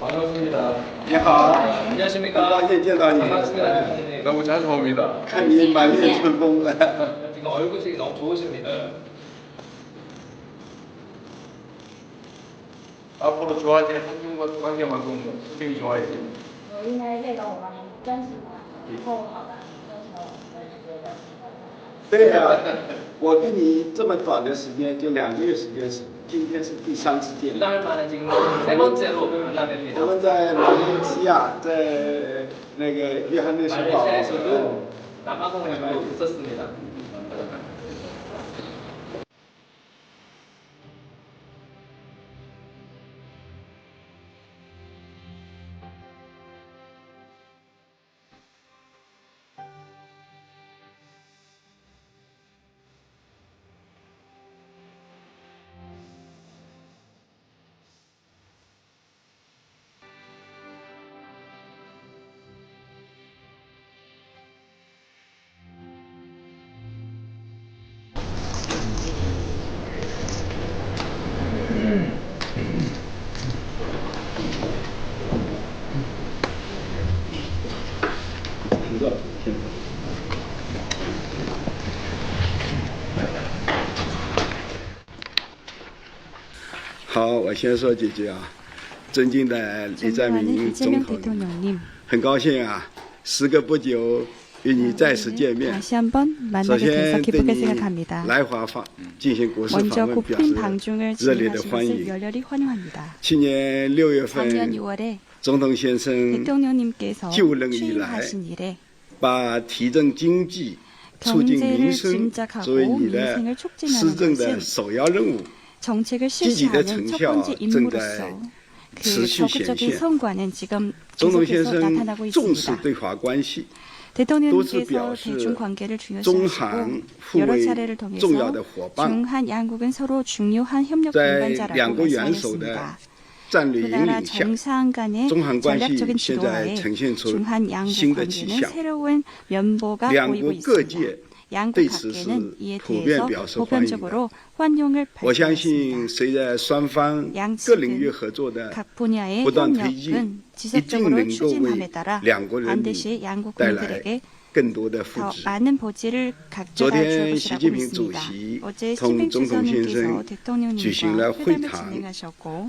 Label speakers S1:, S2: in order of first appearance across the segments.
S1: 반갑습니다.
S2: 你好，
S1: 안녕하십니까?
S2: 很高兴见到你，
S1: 반갑습니다. 대표님.
S3: 너무 자주 봅니다.
S2: 看你满面春风了。
S1: 지금 얼굴이 너무 좋으십니다.
S3: 앞으로 좋아질 한중과 관계만큼 굉장히 좋아해요.
S4: 我应该这个我们真喜欢，以后好的征求我也觉得。
S2: 对呀、我跟你这么短的时间，就两个月时间，是 今天是第三次见。面我们在马来西亚在那个约翰内斯堡。好，我先说几句啊。尊敬的李在明总统，很高兴啊，时隔不久与你再次见面。首先对你来华访进行国事访问表示热烈的欢迎。去年六月份，总统先生就任以来，把提振经济、促进民生作为你的施政的首要任务。
S5: 정책을 실시하는 첫 번째 인물로서 그 적극적인 성과는 지금 계속해서 나타나고 있습니다. 대통령께서 대중 관계를 중요시하시고 여러 차례를 통해서 중한 양국은 서로 중요한 협력 동반자라고 말씀하셨습니다.
S2: 그
S5: 나라 정상 간의 전략적인
S2: 지도와의
S5: 중한 양국 관계는 새로운 면보가 보이고 있습니다. 양국 각계는 이에 대해서 보편적으로 환영을 밝혔습니다. 양측은 각 분야의 협력은 지속적으로 추진함에 따라 반드시 양국 국민들에게 더 많은 보지를 각자가 줄 것이라고 믿습니다. 어제 시민 주선님께서 대통령님과 회담을 진행하셨고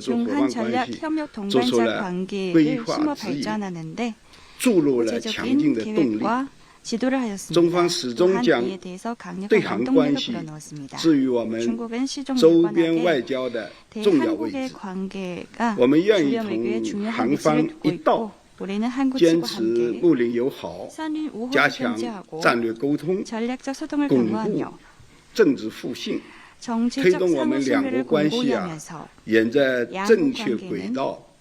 S5: 중한 전략 협력 동반자 관계를
S2: 심어
S5: 발전하는데
S2: 注入了强劲的动力。中方始终将对韩关系置于我们周边外交的重要位置。我们愿意同韩方一道坚持睦邻友好加强战略沟通巩固政治互信推动我们两国关系啊沿着正确轨道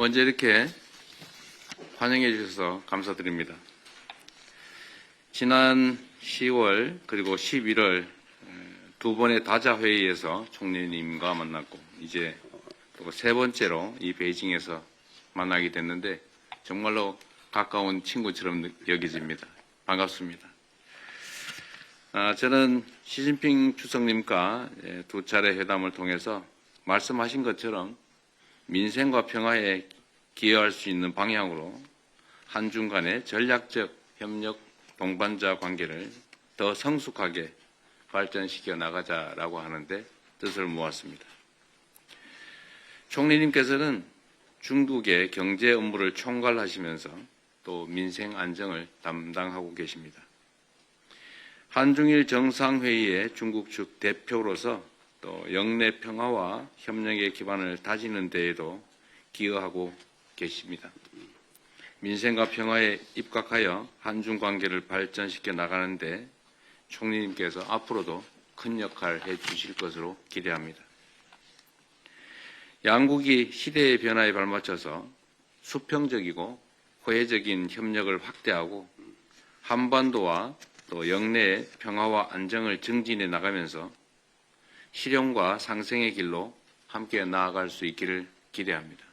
S3: 먼저 이렇게 환영해 주셔서 감사드립니다. 지난 10월 그리고 11월 두 번의 다자 회의에서 총리님과 만났고 이제 또 세 번째로 이 베이징에서 만나게 됐는데 정말로 가까운 친구처럼 느- 여겨집니다. 반갑습니다. 아, 저는 시진핑 주석님과 예, 두 차례 회담을 통해서 말씀하신 것처럼 민생과 평화에 기여할 수 있는 방향으로 한중 간의 전략적 협력 동반자 관계를 더 성숙하게 발전시켜 나가자라고 하는데 뜻을 모았습니다. 총리님께서는 중국의 경제 업무를 총괄하시면서 또 민생 안정을 담당하고 계십니다. 한중일 정상회의의 중국 측 대표로서 또 영내 평화와 협력의 기반을 다지는 데에도 기여하고 계십니다. 민생과 평화에 입각하여 한중 관계를 발전시켜 나가는데 총리님께서 앞으로도 큰 역할 해 주실 것으로 기대합니다. 양국이 시대의 변화에 발맞춰서 수평적이고 호혜적인 협력을 확대하고 한반도와 또 영내의 평화와 안정을 증진해 나가면서 실용과 상생의 길로 함께 나아갈 수 있기를 기대합니다.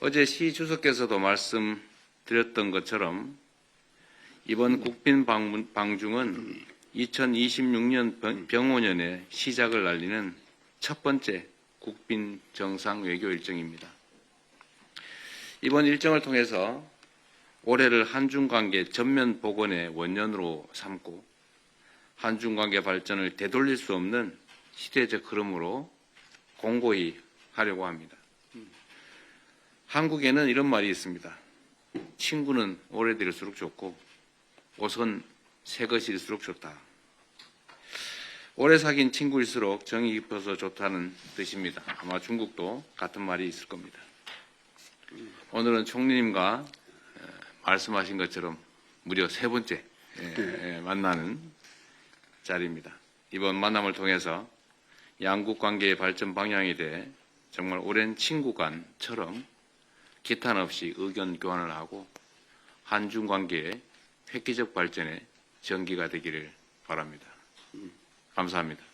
S3: 어제 시 주석께서도 말씀드렸던 것처럼 이번 국빈 방문- 방중은 2026년 병오년의 시작을 알리는 첫 번째 국빈 정상 외교 일정입니다. 이번 일정을 통해서 올해를 한중 관계 전면 복원의 원년으로 삼고 한중 관계 발전을 되돌릴 수 없는 시대적 흐름으로 공고히 하려고 합니다. 한국에는 이런 말이 있습니다. 친구는 오래될수록 좋고 옷은 새 것일수록 좋다. 오래 사귄 친구일수록 정이 깊어서 좋다는 뜻입니다. 아마 중국도 같은 말이 있을 겁니다. 오늘은 총리님과 에, 말씀하신 것처럼 무려 세 번째 만나는 자리입니다. 이번 만남을 통해서 양국 관계의 발전 방향에 대해 정말 오랜 친구 간처럼 기탄 없이 의견 교환을 하고 한중 관계의 획기적 발전에 전기가 되기를 바랍니다. 감사합니다.